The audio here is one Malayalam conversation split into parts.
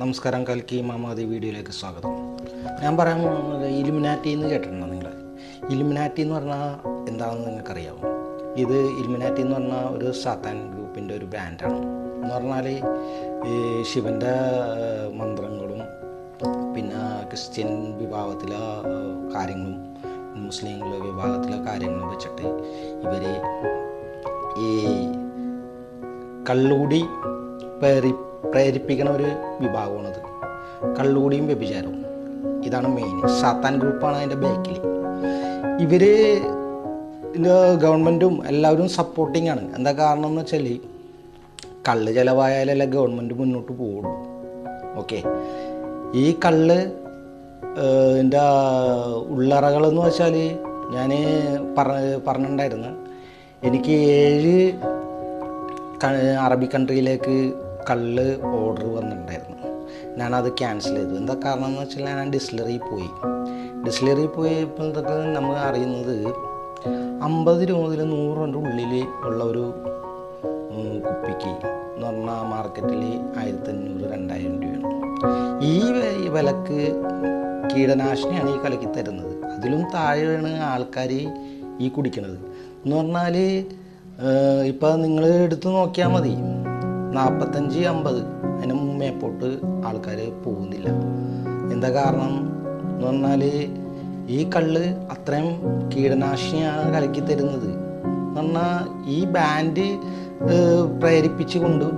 നമസ്കാരം കൽക്കി മാമാതി വീഡിയോയിലേക്ക് സ്വാഗതം. ഞാൻ പറയാൻ പോകുന്നത് ഇലുമിനാറ്റി എന്ന് കേട്ടിട്ടുണ്ടോ നിങ്ങൾ? ഇലുമിനാറ്റി എന്ന് പറഞ്ഞാൽ എന്താണെന്ന് നിങ്ങൾക്കറിയാമോ ഇത് ഇലുമിനാറ്റി എന്ന് പറഞ്ഞാൽ ഒരു സാത്താൻ ഗ്രൂപ്പിന്റെ ഒരു ബ്രാൻഡാണ്. എന്ന് പറഞ്ഞാൽ ഈ ശിവന്റെ മന്ത്രങ്ങളും പിന്നെ ക്രിസ്ത്യൻ വിഭാഗത്തിലെ കാര്യങ്ങളും മുസ്ലിങ്ങളുടെ വിഭാഗത്തിലെ കാര്യങ്ങളും വെച്ചിട്ട് ഇവർ ഈ കള്ളുകൂടി പ്രേരി പ്രേരിപ്പിക്കണ ഒരു വിഭാഗമാണത്. കള്ളുകൂടിയും വ്യഭിചാരവും. ഇതാണ് മെയിൻ സാത്താൻ ഗ്രൂപ്പാണ് അതിന്റെ ബാക്കിൽ ഇവർ ഗവൺമെന്റും എല്ലാവരും സപ്പോർട്ടിങ് ആണ്. എന്താ കാരണം എന്ന് വെച്ചാൽ കള്ള് ചിലവായാലല്ലേ ഗവൺമെന്റ് മുന്നോട്ട് പോകും ഓക്കെ ഈ കള്ള് എന്റെ ഉള്ളറകളെന്ന് വെച്ചാൽ ഞാൻ പറഞ്ഞ പറഞ്ഞിട്ടുണ്ടായിരുന്നു. എനിക്ക് ഏഴ് അറബി കൺട്രിയിലേക്ക് കള്ള് ഓർഡർ വന്നിട്ടുണ്ടായിരുന്നു. ഞാനത് ക്യാൻസൽ ചെയ്തു. എന്താ കാരണം എന്ന് വെച്ചാൽ ഞാൻ ഡിസ്ലറിയിൽ പോയി. ഡിസ്ലറിയിൽ എന്തൊക്കെ നമ്മൾ അറിയുന്നത് അമ്പത് രൂപ മുതൽ നൂറ് രൂപന്റെ ഉള്ളിൽ ഉള്ള ഒരു കുപ്പിക്ക് എന്ന് പറഞ്ഞാൽ മാർക്കറ്റിൽ ആയിരത്തി അഞ്ഞൂറ് രണ്ടായിരം രൂപയാണ് ഈ വിലക്ക് കീടനാശിനിയാണ് ഈ കലക്കി തരുന്നത്. അതിലും താഴെയാണ് ആൾക്കാർ ഈ കുടിക്കുന്നത് എന്ന് പറഞ്ഞാൽ ഇപ്പം നിങ്ങൾ എടുത്ത് നോക്കിയാൽ മതി. നാൽപ്പത്തഞ്ച് അമ്പത്. അതിന് മുമ്പേ പോട്ട് ആൾക്കാർ പോകുന്നില്ല. എന്താ കാരണം? എന്ന് പറഞ്ഞാൽ ഈ കള്ള് അത്രയും കീടനാശിനിയാണ് കലക്കി തരുന്നത്. എന്ന് പറഞ്ഞാൽ ഈ ബാൻഡ് പ്രേരിപ്പിച്ചുകൊണ്ട്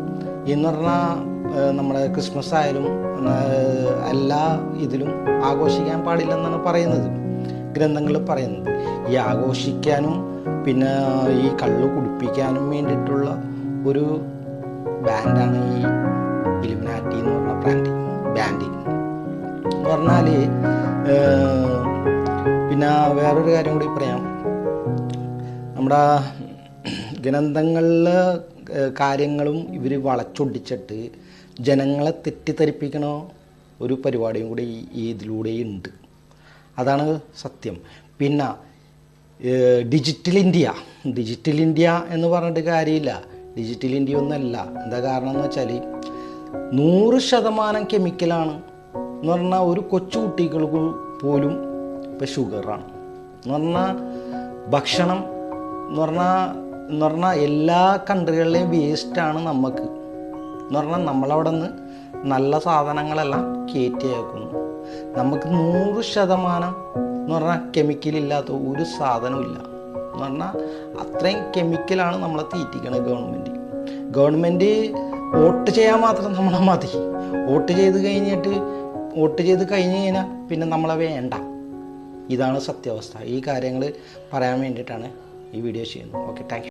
എന്ന് പറഞ്ഞാൽ നമ്മുടെ ക്രിസ്മസ് ആയാലും എല്ലാ ഇതിലും ആഘോഷിക്കാൻ പാടില്ലെന്നാണ് പറയുന്നത്. ഗ്രന്ഥങ്ങൾ പറയുന്നത്. ഈ ആഘോഷിക്കാനും പിന്നെ ഈ കള്ള് കുടിപ്പിക്കാനും വേണ്ടിയിട്ടുള്ള ഒരു ബാൻഡാണ് ഈ ഇലുമിനാറ്റി എന്ന് പറഞ്ഞ ബ്രാൻഡ് ബാൻഡ് എന്ന് പറഞ്ഞാൽ പിന്നെ വേറൊരു കാര്യം കൂടി പറയാം. നമ്മുടെ ഗ്രന്ഥങ്ങളിലെ കാര്യങ്ങളും ഇവർ വളച്ചൊടിച്ചിട്ട് ജനങ്ങളെ തെറ്റിദ്ധരിപ്പിക്കണ ഒരു പരിപാടിയും കൂടി ഈ- ഇതിലൂടെ ഉണ്ട് അതാണ് സത്യം. പിന്നെ ഡിജിറ്റൽ ഇന്ത്യ ഡിജിറ്റൽ ഇന്ത്യ എന്ന് പറഞ്ഞിട്ട് കാര്യമില്ല. ഡിജിറ്റൽ ഇന്ത്യ ഒന്നല്ല. എന്താ കാരണം എന്ന് വെച്ചാൽ നൂറ് ശതമാനം കെമിക്കലാണ് എന്ന് പറഞ്ഞാൽ ഒരു കൊച്ചു കുട്ടികൾക്ക് പോലും ഇപ്പം ഷുഗറാണ് എന്ന് പറഞ്ഞാൽ ഭക്ഷണം എന്ന് പറഞ്ഞാൽ എന്ന് പറഞ്ഞാൽ എല്ലാ കൺട്രികളിലെയും വേസ്റ്റാണ് നമുക്ക് എന്ന് പറഞ്ഞാൽ നമ്മളവിടെ നിന്ന് നല്ല സാധനങ്ങളെല്ലാം കയറ്റിയേക്കുന്നു നമുക്ക് നൂറ് ശതമാനം എന്ന് പറഞ്ഞാൽ കെമിക്കലില്ലാത്ത ഒരു സാധനവും ഇല്ല. എന്ന് പറഞ്ഞാൽ അത്രയും കെമിക്കലാണ് നമ്മളെ തീറ്റിക്കണത് ഗവൺമെന്റ് ഗവൺമെന്റ് വോട്ട് ചെയ്യാൻ മാത്രം നമ്മളെ മതി. വോട്ട് ചെയ്ത് കഴിഞ്ഞിട്ട് വോട്ട് ചെയ്ത് കഴിഞ്ഞ് കഴിഞ്ഞാൽ പിന്നെ നമ്മളെ വേണ്ട. ഇതാണ് സത്യാവസ്ഥ. ഈ കാര്യങ്ങൾ പറയാൻ വേണ്ടിയിട്ടാണ് ഈ വീഡിയോ ചെയ്യുന്നത്. Okay thank